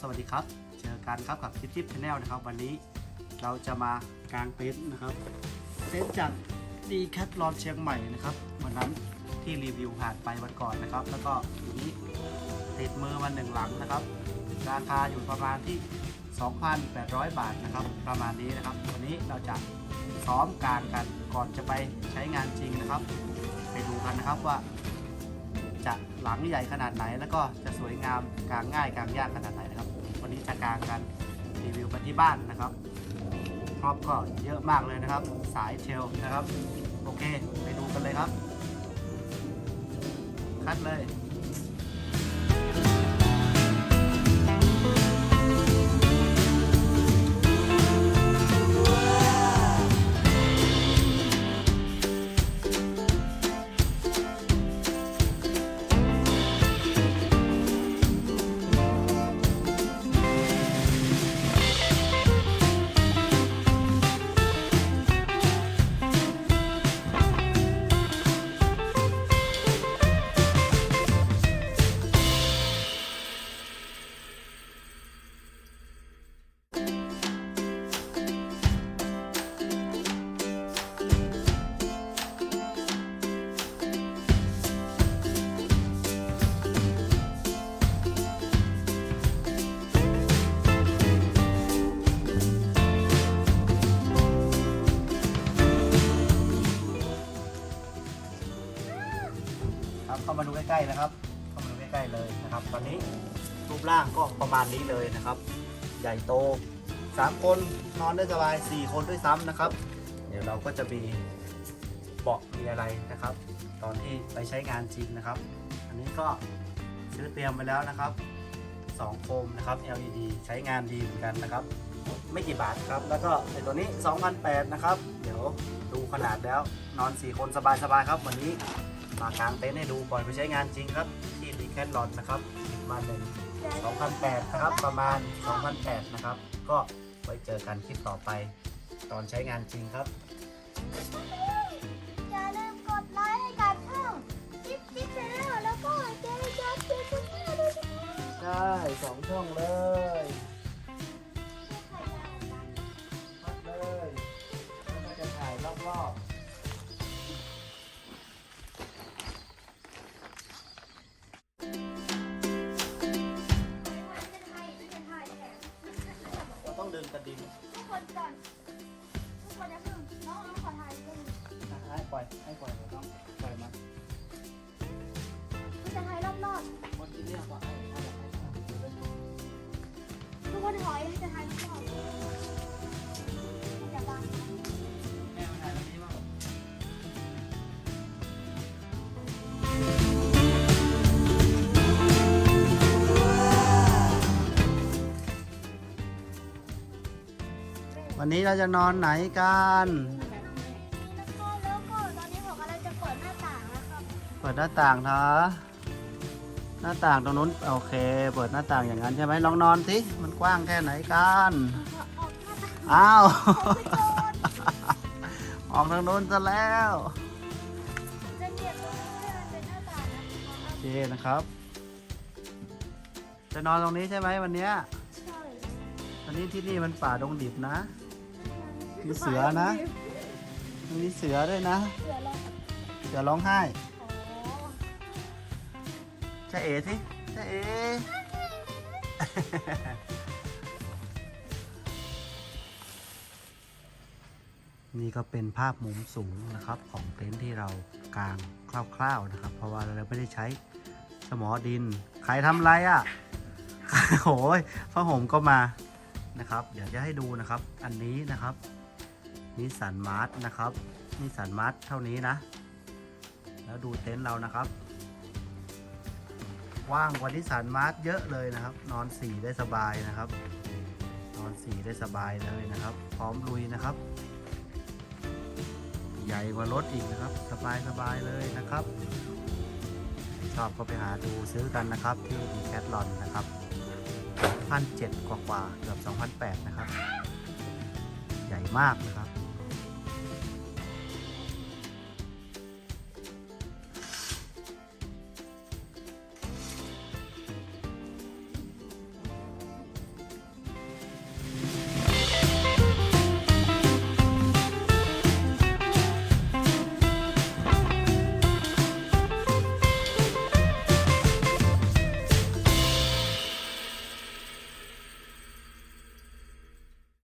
สวัสดีครับ เจอกันครับกับทิปทิปชาแนลนะครับ วันนี้เราจะมากางเต็นท์นะครับ เต็นท์จากดีแคทลอนเชียงใหม่นะครับวันนั้นที่รีวิวผ่านไปวันก่อนนะครับ แล้วก็ทีนี้ติดมือมาหนึ่งหลังนะครับ ราคาอยู่ประมาณที่ 2,800 บาทนะครับ ประมาณนี้นะครับ วันนี้เราจะซ้อมกางกันก่อนจะไปใช้งานจริงนะครับ ไปดูกันนะครับว่า จะหลังใหญ่ขนาดไหน แล้วก็จะสวยงามกางง่ายกางยากขนาดไหนนะครับ วันนี้จะกางกันรีวิวกันที่บ้านนะครับครอบก็เยอะมากเลยนะครับ สายเทลนะครับ โอเค ไปดูกันเลยครับ คัดเลย ใกล้ๆนะครับเข้ามาดูใกล้ๆเลยนะครับ ตอนนี้รูปร่างก็ประมาณนี้เลยนะครับ ใหญ่โต 3 คนนอนได้สบาย 4 คนด้วยซ้ำนะครับ เดี๋ยวเราก็จะมีเบาะมีอะไรนะครับ ตอนที่ไปใช้งานจริงนะครับ อันนี้ก็ซื้อเตรียมไปแล้วนะครับ2โคมนะครับ LED ใช้งานดีเหมือนกันนะครับ ไม่กี่บาทครับ แล้วก็ไอตัวนี้2,008นะครับ เดี๋ยวดูขนาดแล้วนอน 4 คนสบายๆครับวันนี้ มากางเต็นท์ให้ดูก่อนไปใช้งานจริงครับที่ดีแคทลอนนะครับมาหนึ่ง2008นะครับประมาณ2008นะครับ ก็ไว้เจอกันคลิปต่อไป ตอนใช้งานจริงครับ อย่าลืมกดไลค์ให้กับช่องจิ๊บจิ๊บชาแนลแล้วก็เจริญจัดเป็นคุณแม่ด้วยนะใช่สองช่องเลยพัดเลยแล้วก็จะถ่ายรอบๆ ดึงกระดิ่งทุกคนก่อน ทุกคนจะพึ่งน้องน้องขอถ่ายด้วยนะให้ปล่อยให้ปล่อยเราต้องปล่อยมันจะถ่ายรอบเมื่อกี้เนี่ยก็ให้ให้ให้ให้ๆทุกคนถอยจะถ่ายรอบๆจะ วันนี้เราจะนอนไหนกันแล้วก็แล้วก็ตอนนี้ผมกำลังจะเปิดหน้าต่างนะครับเปิดหน้าต่างเถอะหน้าต่างตรงนู้นโอเค เปิดหน้าต่างอย่างนั้นใช่ไหมลองนอนสิมันกว้างแค่ไหนกันออกหน้าต่างอ้าวผมไปโดนออกทางนู้นซะแล้วจะเก็บตรงนี้ให้มันเป็นหน้าต่างนะครับโอเคนะครับ จะนอนตรงนี้ใช่ไหมวันเนี้ย ใช่วันนี้ที่นี่มันป่าดงดิบนะ มีเสือนะ มีเสือด้วยนะ เสือลงเสือร้องไห้จะเอ๋สิจะเอ๋นี่ก็เป็นภาพมุมสูงนะครับของเต็นท์ที่เรากางคร่าวๆนะครับ เพราะว่าเราไม่ได้ใช้สมอดิน ใครทำไรอะ่ะโอ้ยผ้าห่มก็มานะครับ เดี๋ยวจะให้ดูนะครับ อันนี้นะครับ นิสสันมาร์ทนะครับนิสสันมาร์ทเท่านี้นะ แล้วดูเต็นท์เรานะครับว่างกว่านิสสันมาร์ทเยอะเลยนะครับ นอนสี่ได้สบายนะครับ นอนสี่ได้สบายเลยนะครับ พร้อมลุยนะครับ ใหญ่กว่ารถอีกนะครับ สบายสบายเลยนะครับ ชอบก็ไปหาดูซื้อกันนะครับที่ดีแคทลอนนะครับพันเจ็ดกว่ากว่าเกือบ2,800นะครับ ใหญ่มากนะครับ